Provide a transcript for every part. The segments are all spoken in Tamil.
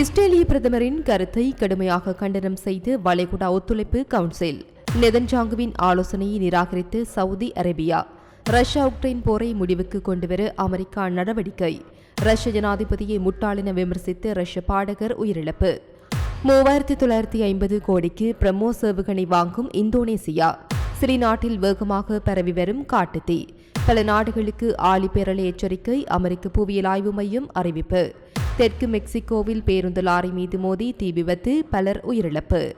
இஸ்ரேலிய பிரதமரின் கருத்தை கடுமையாக கண்டனம் செய்து வளைகுடா ஒத்துழைப்பு கவுன்சில். நெதன்ஜாங்குவின் ஆலோசனையை நிராகரித்து சவுதி அரேபியா. ரஷ்யா உக்ரைன் போரை முடிவுக்கு கொண்டுவர அமெரிக்கா நடவடிக்கை. ரஷ்ய ஜனாதிபதியை முட்டாளின விமர்சித்து ரஷ்ய பாடகர் உயிரிழப்பு. மூவாயிரத்தி தொள்ளாயிரத்தி ஐம்பது கோடிக்கு பிரமோ சேவுகணை வாங்கும் இந்தோனேசியா. சிறி நாட்டில் வேகமாக பரவி வரும் காட்டுத்தீ. பல நாடுகளுக்கு ஆழிப்பேரலை எச்சரிக்கை அமெரிக்க புவியியல் ஆய்வு மையம் அறிவிப்பு. தெற்கு மெக்சிகோவில் பேருந்து லாரி மீது மோதி தீ விபத்து பலர் உயிரிழப்பு.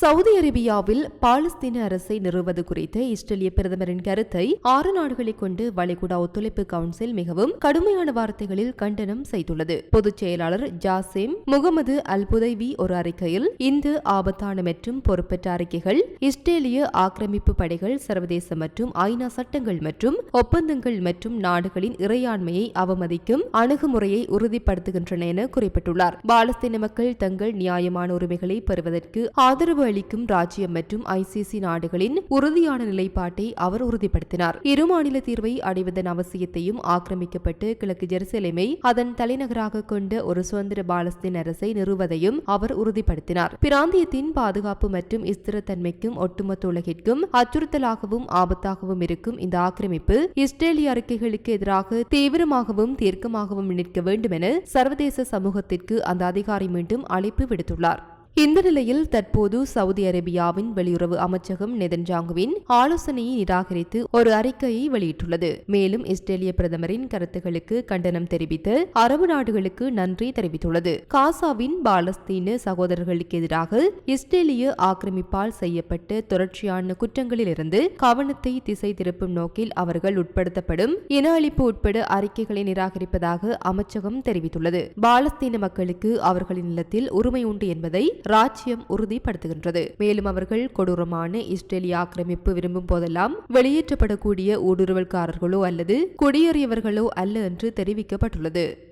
சவுதி அரேபியாவில் பாலஸ்தீன அரசை நிறுவது குறித்த இஸ்ரேலிய பிரதமரின் கருத்தை ஆறு நாடுகளை கொண்டு வளைகுடா ஒத்துழைப்பு கவுன்சில் மிகவும் கடுமையான வார்த்தைகளில் கண்டனம் செய்துள்ளது. பொதுச் செயலாளர் ஜாசிம் முகமது அல் புதைவி ஒரு அறிக்கையில் இந்த ஆபத்தான மற்றும் பொறுப்பற்ற அறிக்கைகள் இஸ்ரேலிய ஆக்கிரமிப்பு படைகள் சர்வதேச மற்றும் ஐநா சட்டங்கள் மற்றும் ஒப்பந்தங்கள் மற்றும் நாடுகளின் இறையாண்மையை அவமதிக்கும் அணுகுமுறையை உறுதிப்படுத்துகின்றன என குறிப்பிட்டுள்ளார். பாலஸ்தீன மக்கள் தங்கள் நியாயமான உரிமைகளை பெறுவதற்கு ஆதரவு அளிக்கும் ராஜ்யம் மற்றும் ஐசிசி நாடுகளின் உறுதியான நிலைப்பாட்டை அவர் உறுதிப்படுத்தினார். இரு மாநில தீர்வை அடைவதன் அவசியத்தையும் ஆக்கிரமிக்கப்பட்டு கிழக்கு ஜெருசலேமை அதன் தலைநகராக கொண்ட ஒரு சுதந்திர பாலஸ்தீன் அரசை நிறுவதையும் அவர் உறுதிப்படுத்தினார். பிராந்தியத்தின் பாதுகாப்பு மற்றும் ஸ்திரத்தன்மைக்கும் ஒட்டுமொத்த உலகிற்கும் அச்சுறுத்தலாகவும் ஆபத்தாகவும் இருக்கும் இந்த ஆக்கிரமிப்பு இஸ்ரேலிய அறிக்கைகளுக்கு எதிராக தீவிரமாகவும் தீர்க்கமாகவும் நிற்க வேண்டும் என சர்வதேச சமூகத்திற்கு அந்த அதிகாரி மீண்டும் அழைப்பு விடுத்துள்ளார். இந்த நிலையில் தற்போது சவுதி அரேபியாவின் வெளியுறவு அமைச்சகம் நெதன்ஜாங்குவின் ஆலோசனையை நிராகரித்து ஒரு அறிக்கையை வெளியிட்டுள்ளது. மேலும் இஸ்ரேலிய பிரதமரின் கருத்துகளுக்கு கண்டனம் தெரிவித்து அரபு நாடுகளுக்கு நன்றி தெரிவித்துள்ளது. காசாவின் பாலஸ்தீன சகோதரர்களுக்கு எதிராக இஸ்ரேலிய ஆக்கிரமிப்பால் செய்யப்பட்ட தொடர்ச்சியான குற்றங்களிலிருந்து கவனத்தை திசை திருப்பும் நோக்கில் அவர்கள் உட்படுத்தப்படும் இன அழிப்பு உட்பட அறிக்கைகளை நிராகரிப்பதாக அமைச்சகம் தெரிவித்துள்ளது. பாலஸ்தீன மக்களுக்கு அவர்களின் நிலத்தில் உரிமை உண்டு என்பதை ராஜ்யம் உறுதிப்படுத்துகின்றது. மேலும் அவர்கள் கொடூரமான இஸ்ரேலிய ஆக்கிரமிப்பு விரும்பும் போதெல்லாம் வெளியேற்றப்படக்கூடிய ஊடுருவல்காரர்களோ அல்லது குடியேறியவர்களோ அல்ல என்று தெரிவிக்கப்பட்டுள்ளது.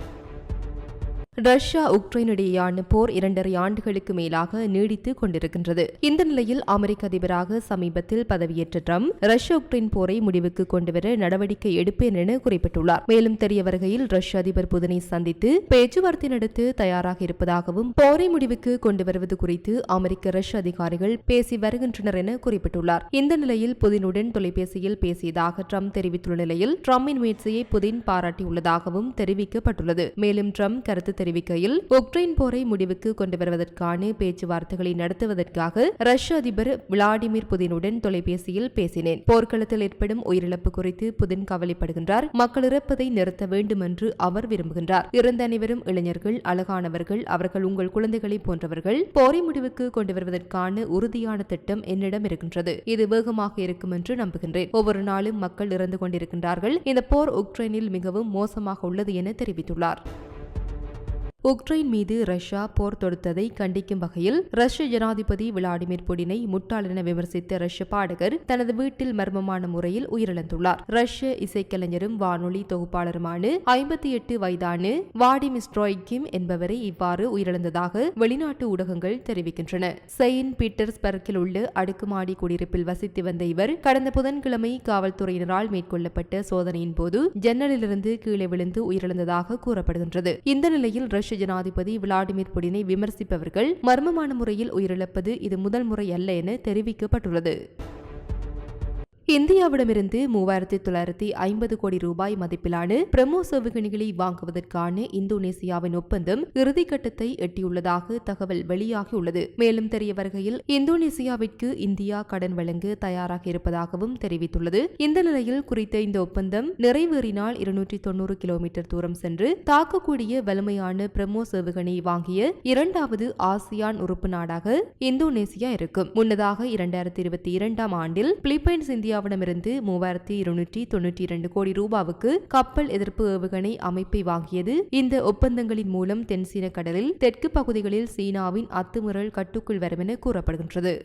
ரஷ்யா உக்ரைன் இடையேயான போர் இரண்டரை ஆண்டுகளுக்கு மேலாக நீடித்துக் கொண்டிருக்கின்றது. இந்த நிலையில் அமெரிக்க அதிபராக சமீபத்தில் பதவியேற்ற ட்ரம்ப் ரஷ்யா உக்ரைன் போரை முடிவுக்கு கொண்டுவர நடவடிக்கை எடுப்பேன் என குறிப்பிட்டுள்ளார். மேலும் தெரிய வருகையில் ரஷ்ய அதிபர் புதனை சந்தித்து பேச்சுவார்த்தை நடத்த தயாராக இருப்பதாகவும் போரை முடிவுக்கு கொண்டு வருவது குறித்து அமெரிக்க ரஷ்ய அதிகாரிகள் பேசி வருகின்றனர் என குறிப்பிட்டுள்ளார். இந்த நிலையில் புதினுடன் தொலைபேசியில் பேசியதாக ட்ரம்ப் தெரிவித்துள்ள நிலையில் ட்ரம்பின் முயற்சியை புதின் பாராட்டியுள்ளதாகவும் தெரிவிக்கப்பட்டுள்ளது. மேலும் ட்ரம்ப் கருத்து தெரிவிக்கையில் உக்ரைன் போரை முடிவுக்கு கொண்டு வருவதற்கான பேச்சுவார்த்தைகளை நடத்துவதற்காக ரஷ்ய அதிபர் விளாடிமிர் புதினுடன் தொலைபேசியில் பேசினேன். போர்க்களத்தில் ஏற்படும் உயிரிழப்பு குறித்து புதின் கவலைப்படுகின்றார். மக்கள் இறப்பதை நிறுத்த வேண்டும் என்று அவர் விரும்புகின்றார். இறந்த அனைவரும் இளைஞர்கள் அழகானவர்கள் அவர்கள் உங்கள் குழந்தைகளை போன்றவர்கள். போரை முடிவுக்கு கொண்டு வருவதற்கான உறுதியான திட்டம் என்னிடம் இருக்கின்றது. இது வேகமாக இருக்கும் என்று நம்புகின்றேன். ஒவ்வொரு நாளும் மக்கள் இறந்து கொண்டிருக்கின்றார்கள். இந்த போர் உக்ரைனில் மிகவும் மோசமாக உள்ளது என தெரிவித்துள்ளார். உக்ரைன் மீது ரஷ்யா போர் தொடுத்ததை கண்டிக்கும் வகையில் ரஷ்ய ஜனாதிபதி விளாடிமிர் புடினை முட்டாளென விமர்சித்த ரஷ்ய பாடகர் தனது வீட்டில் மர்மமான முறையில் உயிரிழந்துள்ளார். ரஷ்ய இசைக்கலைஞரும் வானொலி தொகுப்பாளருமான ஐம்பத்தி எட்டு வயதான வாடிமிஸ்ட்ரோய்கிம் என்பவரை இவ்வாறு உயிரிழந்ததாக வெளிநாட்டு ஊடகங்கள் தெரிவிக்கின்றன. செயின்ட் பீட்டர்ஸ்பர்க்கில் உள்ள அடுக்குமாடி குடியிருப்பில் வசித்து வந்த இவர் கடந்த புதன்கிழமை காவல்துறையினரால் மேற்கொள்ளப்பட்ட சோதனையின் போது ஜன்னலிலிருந்து கீழே விழுந்து உயிரிழந்ததாக கூறப்படுகின்றது. இந்த நிலையில் ரஷ்ய ஜனாதிபதி விளாடிமிர் புடினை விமர்சிப்பவர்கள் மர்மமான முறையில் உயிரிழப்பது இது முதல் முறை அல்ல என தெரிவிக்கப்பட்டுள்ளது. இந்தியாவிடமிருந்து மூவாயிரத்தி தொள்ளாயிரத்தி ஐம்பது கோடி ரூபாய் மதிப்பிலான பிரமோஸ் செவுகணிகளை வாங்குவதற்கான இந்தோனேசியாவின் ஒப்பந்தம் இறுதிக்கட்டத்தை எட்டியுள்ளதாக தகவல் வெளியாகியுள்ளது. மேலும் தெரிய வருகையில் இந்தோனேசியாவிற்கு இந்தியா கடன் வழங்க தயாராக இருப்பதாகவும் தெரிவித்துள்ளது. இந்த நிலையில் குறித்த இந்த ஒப்பந்தம் நிறைவேறினால் இருநூற்றி தொன்னூறு கிலோமீட்டர் தூரம் சென்று தாக்கக்கூடிய வலிமையான பிரமோஸ் ஏவுகணை வாங்கிய இரண்டாவது ஆசியான் உறுப்பு நாடாக இந்தோனேசியா இருக்கும். முன்னதாக இரண்டாயிரத்தி இருபத்தி இரண்டாம் ஆண்டில் பிலிப்பைன்ஸ் இந்தியா இந்தியாவிடமிருந்து மூவாயிரத்தி இருநூற்றி தொன்னூற்றி இரண்டு கோடி ரூபாவுக்கு கப்பல் எதிர்ப்பு ஏவுகணை அமைப்பை வாங்கியது. இந்த ஒப்பந்தங்களின் மூலம் தென்சீன கடலில் தெற்கு பகுதிகளில் சீனாவின் அத்துமுறல் கட்டுக்குள் வரும் என கூறப்படுகின்றது.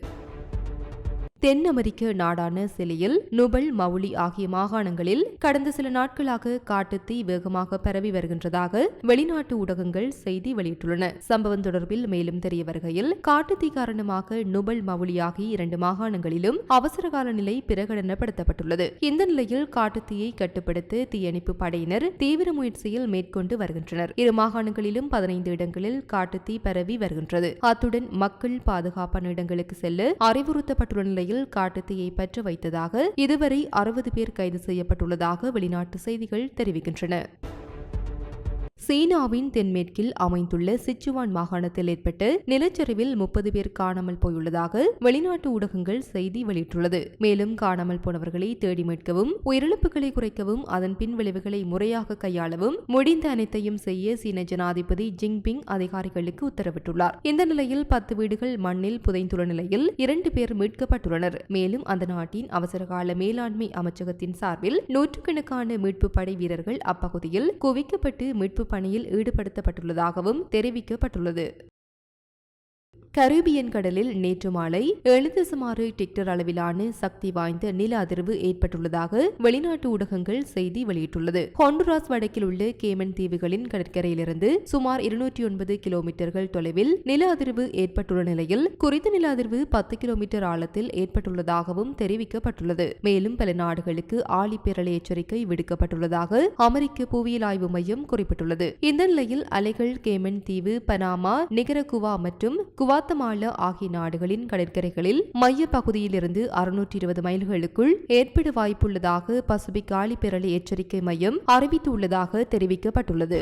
தென் அமெரிக்க நாடான சிலியில் நுபல் மவுலி ஆகிய மாகாணங்களில் கடந்த சில நாட்களாக காட்டுத்தீ வேகமாக பரவி வருகின்றதாக வெளிநாட்டு ஊடகங்கள் செய்தி வெளியிட்டுள்ளன. சம்பவம் தொடர்பில் மேலும் தெரிய வருகையில் காட்டுத்தீ காரணமாக நுபல் மவுலி ஆகிய இரண்டு மாகாணங்களிலும் அவசரகால நிலை பிரகடனப்படுத்தப்பட்டுள்ளது. இந்த நிலையில் காட்டுத்தீயை கட்டுப்படுத்த தீயணைப்பு படையினர் தீவிர முயற்சியில் மேற்கொண்டு வருகின்றனர். இரு மாகாணங்களிலும் பதினைந்து இடங்களில் காட்டுத்தீ பரவி வருகின்றது. அத்துடன் மக்கள் பாதுகாப்பான இடங்களுக்கு செல்ல அறிவுறுத்தப்பட்டுள்ள நிலையில் காட்டுத்தீயை பற்ற வைத்ததாக இதுவரை அறுபது பேர் கைது செய்யப்பட்டுள்ளதாக வெளிநாட்டு செய்திகள் தெரிவிக்கின்றன. சீனாவின் தென்மேற்கில் அமைந்துள்ள சிச்சுவான் மாகாணத்தில் ஏற்பட்ட நிலச்சரிவில் முப்பது பேர் காணாமல் போயுள்ளதாக வெளிநாட்டு ஊடகங்கள் செய்தி வெளியிட்டுள்ளது. மேலும் காணாமல் போனவர்களை தேடி மீட்கவும் உயிரிழப்புகளை குறைக்கவும் அதன் பின் விளைவுகளை முறையாக கையாளவும் முடிந்த அனைத்தையும் செய்ய சீன ஜனாதிபதி ஜிங்பிங் அதிகாரிகளுக்கு உத்தரவிட்டுள்ளார். இந்த நிலையில் பத்து வீடுகள் மண்ணில் புதைந்துள்ள நிலையில் இரண்டு பேர் மீட்கப்பட்டுள்ளனர். மேலும் அந்த நாட்டின் அவசரகால மேலாண்மை அமைச்சகத்தின் சார்பில் நூற்றுக்கணக்கான மீட்பு படை வீரர்கள் அப்பகுதியில் குவிக்கப்பட்டு மீட்பு பணியில் ஈடுபடுத்தப்பட்டுள்ளதாகவும் தெரிவிக்கப்பட்டுள்ளது. கரீபியன் கடலில் நேற்று மாலை ஏழு சுமாறு டிக்டர் அளவிலான சக்தி வாய்ந்த நில அதிர்வு ஏற்பட்டுள்ளதாக வெளிநாட்டு ஊடகங்கள் செய்தி வெளியிட்டுள்ளது. ஹொண்டுராஸ் வடக்கில் உள்ள கேமன் தீவுகளின் கடற்கரையிலிருந்து சுமார் இருநூற்றி ஒன்பது கிலோமீட்டர்கள் தொலைவில் நில அதிர்வு ஏற்பட்டுள்ள நிலையில் குறித்த நில அதிர்வு பத்து கிலோமீட்டர் ஆழத்தில் ஏற்பட்டுள்ளதாகவும் தெரிவிக்கப்பட்டுள்ளது. மேலும் பல நாடுகளுக்கு ஆழிப்பேரலை எச்சரிக்கை விடுக்கப்பட்டுள்ளதாக அமெரிக்க புவியியல் ஆய்வு மையம் குறிப்பிட்டுள்ளது. இந்த நிலையில் அலைகள் கேமன் தீவு பனாமா நிகரகுவா மற்றும் குவா குவாத்தமாலா ஆகிய நாடுகளின் கடற்கரைகளில் மைய பகுதியிலிருந்து அறுநூற்றி இருபது மைல்களுக்குள் ஏற்பட வாய்ப்புள்ளதாக பசிபிக் ஆழிப்பேரலை எச்சரிக்கை மையம் அறிவித்துள்ளதாக தெரிவிக்கப்பட்டுள்ளது.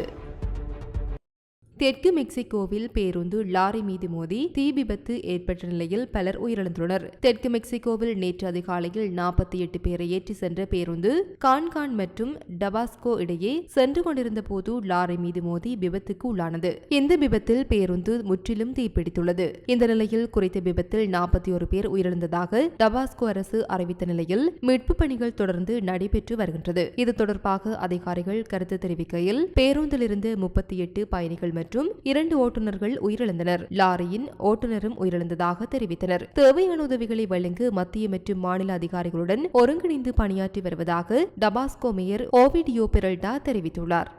தெற்கு மெக்சிகோவில் பேருந்து லாரி மீது மோதி தீ விபத்து ஏற்பட்ட நிலையில் பலர் உயிரிழந்துள்ளனர். தெற்கு மெக்சிகோவில் நேற்று அதிகாலையில் நாற்பத்தி எட்டு பேரை ஏற்றி சென்ற பேருந்து கான்கான் மற்றும் டபாஸ்கோ இடையே சென்று கொண்டிருந்த போது லாரி மீது மோதி விபத்துக்கு உள்ளானது. இந்த விபத்தில் பேருந்து முற்றிலும் தீப்பிடித்துள்ளது. இந்த நிலையில் குறித்த விபத்தில் நாற்பத்தி ஒரு பேர் உயிரிழந்ததாக டபாஸ்கோ அரசு அறிவித்த நிலையில் மீட்பு பணிகள் தொடர்ந்து நடைபெற்று வருகின்றது. இது தொடர்பாக அதிகாரிகள் கருத்து தெரிவிக்கையில் பேருந்திலிருந்து முப்பத்தி எட்டு பயணிகள் மற்றும் மற்றும் இரண்டு ஓட்டுநர்கள் உயிரிழந்தனர். லாரியின் ஓட்டுநரும் உயிரிழந்ததாக தெரிவித்தனர். தேவையான உதவிகளை வழங்க மத்திய மற்றும் மாநில அதிகாரிகளுடன் ஒருங்கிணைந்து பணியாற்றி வருவதாக டபாஸ்கோ மேயர் ஓவிடியோ பெரல்டா தெரிவித்துள்ளார்.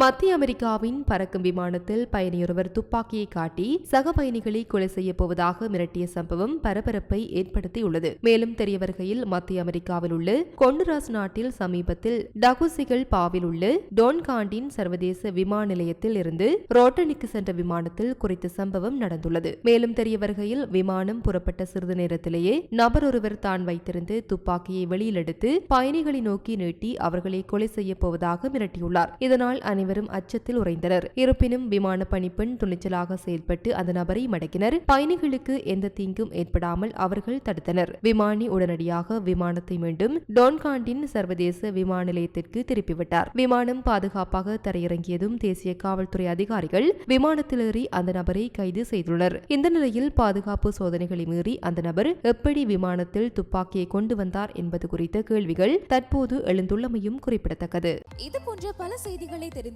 மத்திய அமெரிக்காவின் பறக்கும் விமானத்தில் பயணியொருவர் துப்பாக்கியை காட்டி சக பயணிகளை கொலை செய்யப் போவதாக மிரட்டிய சம்பவம் பரபரப்பை ஏற்படுத்தியுள்ளது. மேலும் தெரிய வருகையில் மத்திய அமெரிக்காவில் உள்ள கொண்டுராஸ் நாட்டில் சமீபத்தில் டகுசிகள் பாவில் உள்ள டோன்காண்டின் சர்வதேச விமான நிலையத்தில் இருந்து ரோட்டனிக்கு சென்ற விமானத்தில் குறித்த சம்பவம் நடந்துள்ளது. மேலும் தெரிய வருகையில் விமானம் புறப்பட்ட சிறிது நேரத்திலேயே நபர் ஒருவர் தான் வைத்திருந்து துப்பாக்கியை வெளியில் எடுத்து பயணிகளை நோக்கி நீட்டி அவர்களை கொலை செய்யப் போவதாக மிரட்டியுள்ளார். இதனால் அனைவரும் அச்சத்தில் உறைந்தனர். இருப்பினும் விமான பணிப்பெண் துணிச்சலாக செயல்பட்டு அந்த நபரை மடக்கினர். பயணிகளுக்கு எந்த தீங்கும் ஏற்படாமல் அவர்கள் தடுத்தனர். விமானி உடனடியாக விமானத்தை மீண்டும் டோன்காண்டின் சர்வதேச விமான நிலையத்திற்கு திருப்பிவிட்டார். விமானம் பாதுகாப்பாக தரையிறங்கியதும் தேசிய காவல்துறை அதிகாரிகள் விமானத்தில் ஏறி அந்த நபரை கைது செய்துள்ளனர். இந்த நிலையில் பாதுகாப்பு சோதனைகளை மீறி அந்த நபர் எப்படி விமானத்தில் துப்பாக்கியை கொண்டு வந்தார் என்பது குறித்த கேள்விகள் தற்போது எழுந்துள்ளமையும் குறிப்பிடத்தக்கது. இது போன்ற பல செய்திகளை தெரிந்து